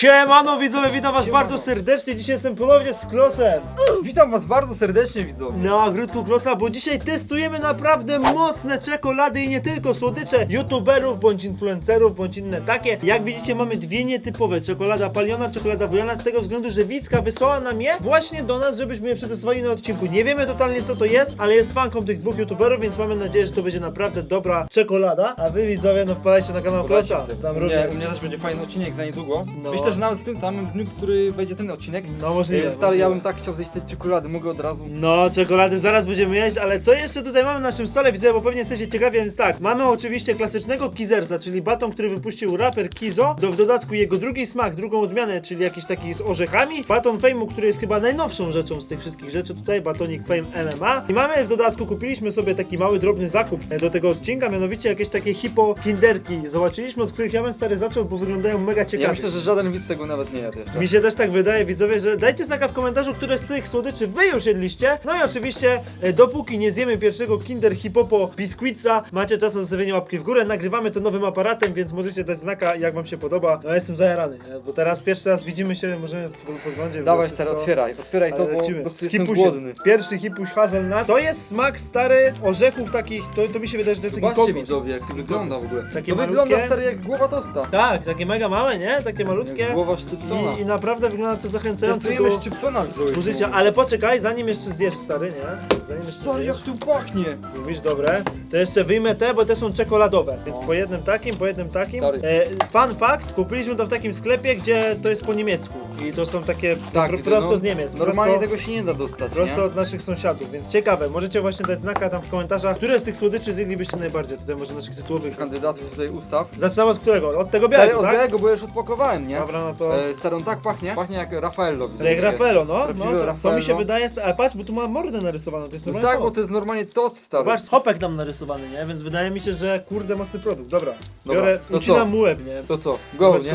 Siemano widzowie, witam was bardzo serdecznie, dzisiaj jestem ponownie z Klosem Witam was bardzo serdecznie widzowie. na ogródku Klosa, bo dzisiaj testujemy naprawdę mocne czekolady i nie tylko słodycze youtuberów, bądź influencerów, bądź inne takie. Jak widzicie mamy dwie nietypowe, czekolada paliona, czekolada wojana, z tego względu, że Wicka wysłała nam je właśnie do nas, żebyśmy je przetestowali na odcinku. Nie wiemy totalnie co to jest, ale jest fanką tych dwóch youtuberów, więc mamy nadzieję, że to będzie naprawdę dobra czekolada. A wy widzowie, no wpadajcie na kanał Klosa, tam u, mnie, również. u mnie też będzie fajny odcinek za niedługo. No. Myślę, że nawet w tym samym dniu, który wejdzie ten odcinek. No możliwe. E, Stary, ja możliwe. bym tak chciał zjeść te czekolady, mogę od razu. No, czekolady zaraz będziemy jeść, ale co jeszcze tutaj mamy na naszym stole, widzę, bo pewnie jesteście ciekawi, więc tak, mamy oczywiście klasycznego Kizersa, czyli baton, który wypuścił raper Kizo, do w dodatku jego drugi smak, drugą odmianę, czyli jakiś taki z orzechami, baton Fame'u, który jest chyba najnowszą rzeczą z tych wszystkich rzeczy tutaj, batonik Fame MMA i mamy w dodatku, kupiliśmy sobie taki mały, drobny zakup e, do tego odcinka, mianowicie jakieś takie hipo kinderki, zobaczyliśmy, od których ja bym stary zaczął, bo wyglądają mega ciekawie. Ja myślę, że żaden widz tego nawet nie jadł jeszcze. Mi się też tak wydaje, widzowie, że dajcie znaka w komentarzu, które z tych słodyczy wy już jedliście. No i oczywiście, e, dopóki nie zjemy pierwszego Kinder Hipopo Biscuitsa, macie czas na zostawienie łapki w górę. Nagrywamy to nowym aparatem, więc możecie dać znaka, jak wam się podoba. No ja jestem zajarany, nie? bo teraz pierwszy raz widzimy się, możemy w podglądzie. Dawaj stary, otwieraj, otwieraj to, bo po prostu Z jestem głodny. Pierwszy hipuś hazelnut. To jest smak stary orzechów takich, to, to mi się wydaje, że to jest taki Zobaczcie kokos. widzowie, jak to wygląda w ogóle. Takie to malutkie. wygląda stary jak głowa tosta. Tak, takie mega małe, nie? Takie malutkie. Głowa szczypcona. I, I naprawdę wygląda to zachęcająco Testujemy do szczypsona zużycia. Ale poczekaj, zanim jeszcze zjesz stary, nie? Zanim jeszcze Stary, jak zjesz, tu pachnie. mówisz dobre, to jeszcze wyjmę te, bo te są czekoladowe. Więc po jednym takim, po jednym takim. Stary. E, fun fact, kupiliśmy to w takim sklepie, gdzie to jest po niemiecku. I to są takie Tak, pro, widzę, prosto no, z Niemiec. Normalnie prosto, tego się nie da dostać, Prosto nie? od naszych sąsiadów, więc ciekawe. Możecie właśnie dać znaka tam w komentarzach, które z tych słodyczy zjedlibyście najbardziej. Tutaj może naszych tytułowych. Kandydatów tutaj ustaw. Zaczynamy od którego? Od tego Stary, białego, od tak? białego, bo ja już odpakowałem, nie? Dobra, no to... E, stary, on tak pachnie. Pachnie jak Raffaello. Jak widzowie. Raffaello, no, no Prawdziwe to, to mi Raffaello. się wydaje, a patrz, bo tu ma mordę narysowaną, to jest No normalnie tak, to. bo to jest normalnie tost stary. Zobacz, hopek tam narysowany, nie? Więc wydaje mi się, że kurde mocny produkt. Dobra, Dobra, biorę, to ucinam co? mu łeb, nie? To co? Go, Zobacz nie?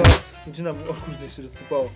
Ucinam, o kurde, się rozsypało.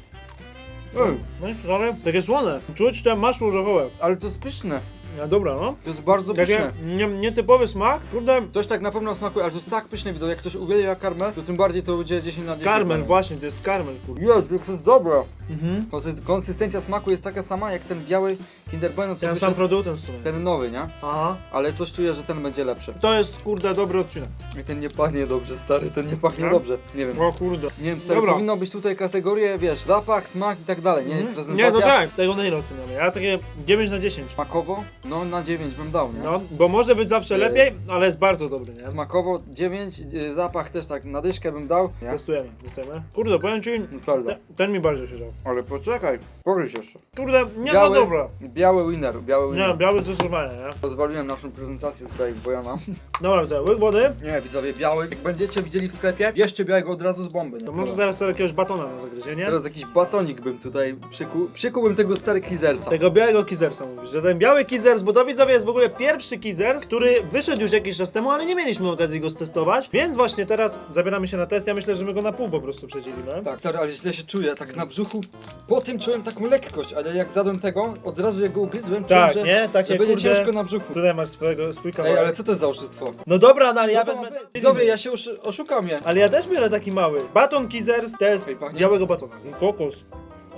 Mm, No i stary, takie słone. Czuć te masło orzechowe. ale to jest pyszne. No dobra, no. To jest bardzo Takie pyszne. nie, nietypowy smak, kurde. Coś tak na pewno smakuje, ale to jest tak pyszne, widzę. Jak ktoś uwielbia karmel, to tym bardziej to będzie 10 na 10. Karmel, właśnie, to jest karmel, kurde. Jak to jest dobre. Mhm. Konsy- Konsystencja smaku jest taka sama jak ten biały Kinder Bueno, co Ten sam wyszedł, producent w sumie. ten nowy, nie? Aha. Ale coś czuję, że ten będzie lepszy. To jest, kurde, dobry odcinek. I ten nie pachnie dobrze, stary, ten nie pachnie No. dobrze. Nie wiem. O kurde. Nie wiem, Dobra. powinno być tutaj kategorie, wiesz, zapach, smak i tak dalej, nie? Mhm. Prezentacja. Nie, no tak, tego na ile oceniamy? Ja takie 9 na 10. Smakowo? No na 9 bym dał, nie? No, bo może być zawsze Yy. lepiej, ale jest bardzo dobry, nie? Smakowo 9, y, zapach też tak na dyszkę bym dał. Nie? Testujemy, testujemy. Kurde, powiem ci, te, ten mi bardziej się dał. Ale poczekaj, pogryź jeszcze. Kurde, nie za dobra. Biały winner, biały winner. Nie, biały zdecydowanie, nie? Rozwaliłem naszą prezentację tutaj Bojana. Dobra, to łyk wody. Nie, widzowie, biały. Jak będziecie widzieli w sklepie, bierzcie białego od razu z bomby, nie? To może Dobra. teraz sobie jakiegoś batona na zagryzienie. Teraz jakiś batonik bym tutaj przykuł. Przykułbym tego stary Kizersa. Tego białego kizersa mówisz, że ten biały kizers, bo to widzowie jest w ogóle pierwszy kizers, który wyszedł już jakiś czas temu, ale nie mieliśmy okazji go stestować, więc właśnie teraz zabieramy się na test, ja myślę, że my go na pół po prostu przedzielimy. Tak, stary, ale źle się czuję, tak na brzuchu. Po tym czułem taką lekkość, ale jak zjadłem tego, od razu jak go ugryzłem, Tak, czułem, że, nie? Tak że będzie kurde- ciężko na brzuchu. Tutaj masz swojego, swój Ej, kawałek. ale co to jest za oszustwo? No dobra, no ale ja Co to wezmę... Widzowie, ja się osz oszukam je. Ale ja też biorę taki mały. Baton Kizers, test Ej, pachnie. białego batona. Kokos.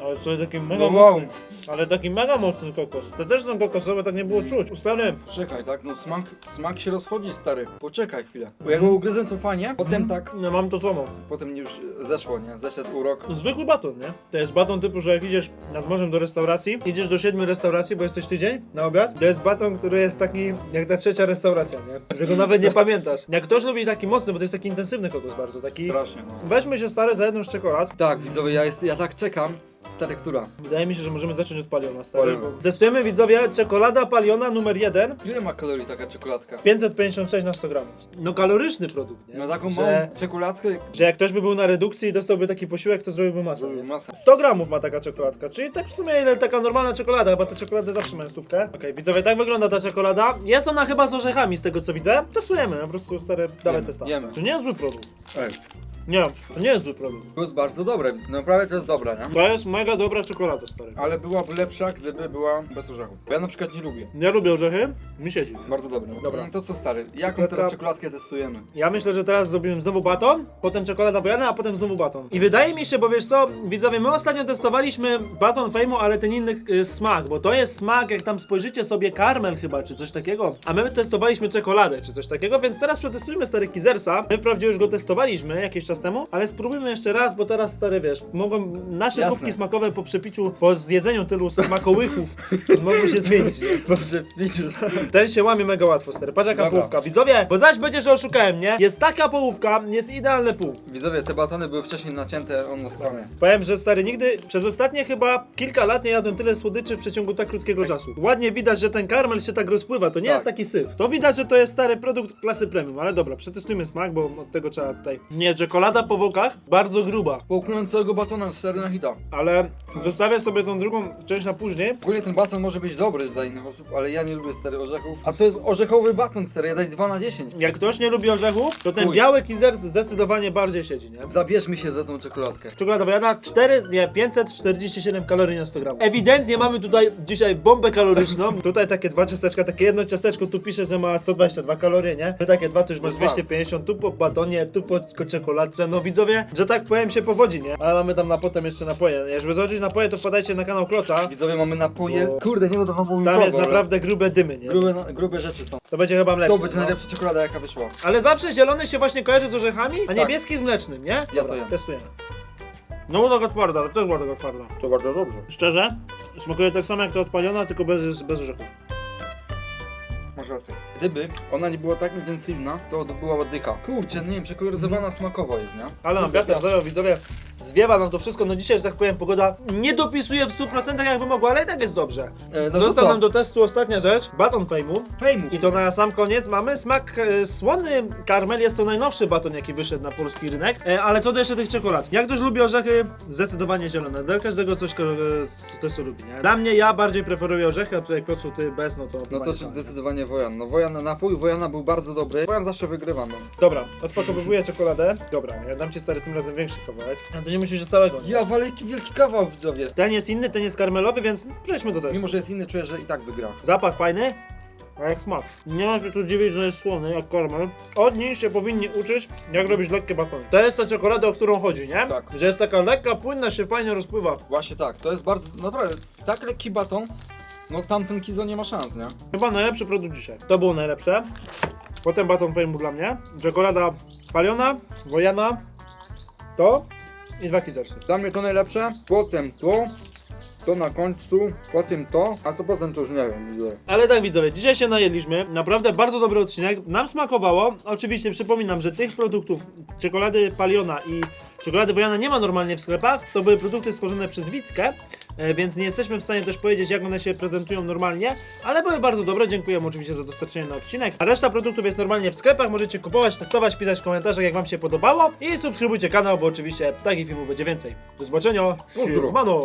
Ale to jest taki mega No wow. mocny. Ale taki mega mocny kokos. To też są kokosowe, tak nie było czuć. Ustalmy. Czekaj, tak, no smak, smak się rozchodzi, stary. Poczekaj chwilę. Bo jak go ugryzłem, to fajnie, potem tak, No mam to samo. potem już zeszło, nie? Zeszedł urok. Zwykły baton, nie? To jest baton typu, że jak idziesz nad morzem do restauracji, idziesz do siedmiu restauracji, bo jesteś tydzień na obiad, to jest baton, który jest taki jak ta trzecia restauracja, nie? Że go nawet nie pamiętasz. Jak ktoś lubi taki mocny, bo to jest taki intensywny kokos bardzo, taki... Strasznie, no. Weźmy się stary za jedną z czekolad. Tak, widzowie, ja, jest, ja tak czekam. Stary, która? Wydaje mi się, że możemy zacząć od paliona, stary. Paliona. Testujemy widzowie czekolada paliona numer jeden. Ile ma kalorii taka czekoladka? 556 na 100 gramów. No kaloryczny produkt, nie? No taką że, małą czekoladkę. że jak ktoś by był na redukcji i dostałby taki posiłek, to zrobiłby masę. Zrobił masę. 100 gramów ma taka czekoladka, czyli tak w sumie ile taka normalna czekolada, bo te czekolady zawsze mają stówkę. Okej, widzowie, tak wygląda ta czekolada. Jest ona chyba z orzechami, z tego co widzę. Testujemy, po prostu stary, dawaj Jemy, testa. jemy. To nie jest zły produkt. Ej, Nie, to nie jest zły produkt. To jest bardzo dobre, naprawdę to jest dobre, nie? To jest mega dobra czekolada, stary. Ale byłaby lepsza, gdyby była bez orzechów. Bo ja na przykład nie lubię. Nie lubię orzechy, mi siedzi. Bardzo dobre. Dobra. No to co stary, jaką teraz czekoladkę testujemy? Ja myślę, że teraz zrobimy znowu baton, potem czekolada wojana, a potem znowu baton. I wydaje mi się, bo wiesz co, widzowie, my ostatnio testowaliśmy baton fejmu, ale ten inny y, smak, bo to jest smak, jak tam spojrzycie sobie, karmel chyba, czy coś takiego, a my testowaliśmy czekoladę, czy coś takiego, więc teraz przetestujmy stary Kizersa. My wprawdzie już go testowaliśmy jakiś czas temu, ale spróbujmy jeszcze raz, bo teraz stary, wiesz, mogą nasze Jasne. kubki smakowe po przepiciu, po zjedzeniu tylu smakołychów, mogą się zmienić. Dobrze, widzisz. Ten się łamie mega łatwo, stary. Patrz jaka Dobra. połówka. Widzowie, bo zaś będzie, że oszukałem, nie? Jest taka połówka, jest idealne pół. Widzowie, te batony były wcześniej nacięte, on nas kłamie. Powiem, że stary, nigdy, przez ostatnie chyba kilka lat nie jadłem tyle słodyczy w przeciągu tak krótkiego czasu. Ładnie widać, że ten karmel się tak rozpływa, to nie Tak. jest taki syf. To widać, że to jest stary produkt klasy premium, ale dobra, przetestujmy smak, bo od tego trzeba tutaj... Nie, czekolada po bokach, bardzo gruba, Połknąłem całego batona, stary na hita. ale zostawię sobie tą drugą część na później. Ogólnie ten baton może być dobry dla innych osób, ale ja nie lubię stary orzechów. A to jest orzechowy baton stary, ja dać 2 na 10. Jak ktoś nie lubi orzechów, to ten Chuj. biały kizer zdecydowanie bardziej siedzi, nie? Zabierzmy się za tą czekoladkę. Czekolada wojana 4, nie, 547 kalorii na 100 gramów. Ewidentnie mamy tutaj dzisiaj bombę kaloryczną. Tutaj takie dwa ciasteczka, takie jedno ciasteczko tu pisze, że ma 122 kalorie, nie? Tu takie dwa to już masz Dwa. 250, tu po batonie, tu po No widzowie, że tak powiem się powodzi, nie? Ale mamy tam na potem jeszcze napoje. Żeby zobaczyć napoje, to wpadajcie na kanał Kloca. Widzowie, mamy napoje. Bo- Kurde, nie będę wam mówił Tam kogo, jest ale naprawdę grube dymy, nie? Grube, grube rzeczy są. To będzie chyba mleczne. To będzie no. najlepsza czekolada jaka wyszła. Ale zawsze zielony się właśnie kojarzy z orzechami, a Tak. niebieski z mlecznym, nie? Ja to jem. Testujemy. No taka twarda, ale też była taka twarda. To bardzo dobrze. Szczerze, smakuje tak samo jak to odpaliona, tylko bez, bez orzechów. Masz rację. Gdyby ona nie była tak intensywna, to to była oddycha. Kurczę, nie wiem, przekoloryzowana smakowo jest, nie? Ale wiatr zajął, widzowie, zwiewa nam to wszystko, no dzisiaj, że tak powiem, pogoda nie dopisuje w 100% jakby mogła, ale i tak jest dobrze. E, no to Został co? nam do testu ostatnia rzecz, baton fejmu. Fejmu. I to na sam koniec mamy smak e, słony karmel, jest to najnowszy baton jaki wyszedł na polski rynek, e, ale co do jeszcze tych czekolad. Jak ktoś lubi orzechy, zdecydowanie zielone, dla każdego coś, ko- e, ktoś co lubi, nie? Dla mnie ja bardziej preferuję orzechy, a tutaj kocu ty bez, no to... No chyba to nie tak. zdecydowanie Wojan. No Wojan na napój, Wojana był bardzo dobry. Wojan zawsze wygrywa, no. Dobra, odpakowywuję czekoladę. Dobra, ja dam ci stary tym razem większy kawałek. A nie musisz, że całego. Nie? Ja walę jaki wielki kawał, widzowie. Ten jest inny, ten jest karmelowy, więc przejdźmy do testu. Mimo, że jest inny, czuję, że i tak wygra. Zapach fajny, a jak smak. Nie ma się tu dziwić, że jest słony, jak karmel. Od nich się powinni uczyć, jak robić lekkie batony. To jest ta czekolada, o którą chodzi, nie? Tak. Że jest taka lekka, płynna, się fajnie rozpływa. Właśnie tak, to jest bardzo, naprawdę, tak lekki baton, no tamten Kizo nie ma szans, nie? Chyba najlepszy produkt dzisiaj. To było najlepsze. Potem baton fejmu dla mnie. Czekolada paliona, wojana, to i dwa kizersy. Dla mnie to najlepsze, potem to, to na końcu, potem to, a co potem to już nie wiem, widzowie. Ale tak widzowie, dzisiaj się najedliśmy, naprawdę bardzo dobry odcinek, nam smakowało, oczywiście przypominam, że tych produktów, czekolady Paliona i czekolady Wojana nie ma normalnie w sklepach, to były produkty stworzone przez Wickę, e, więc nie jesteśmy w stanie też powiedzieć jak one się prezentują normalnie, ale były bardzo dobre, dziękujemy oczywiście za dostarczenie na odcinek, a reszta produktów jest normalnie w sklepach, możecie kupować, testować, pisać w komentarzach jak wam się podobało. I subskrybujcie kanał, bo oczywiście takich filmów będzie więcej. Do zobaczenia, Pozdro. Siemano!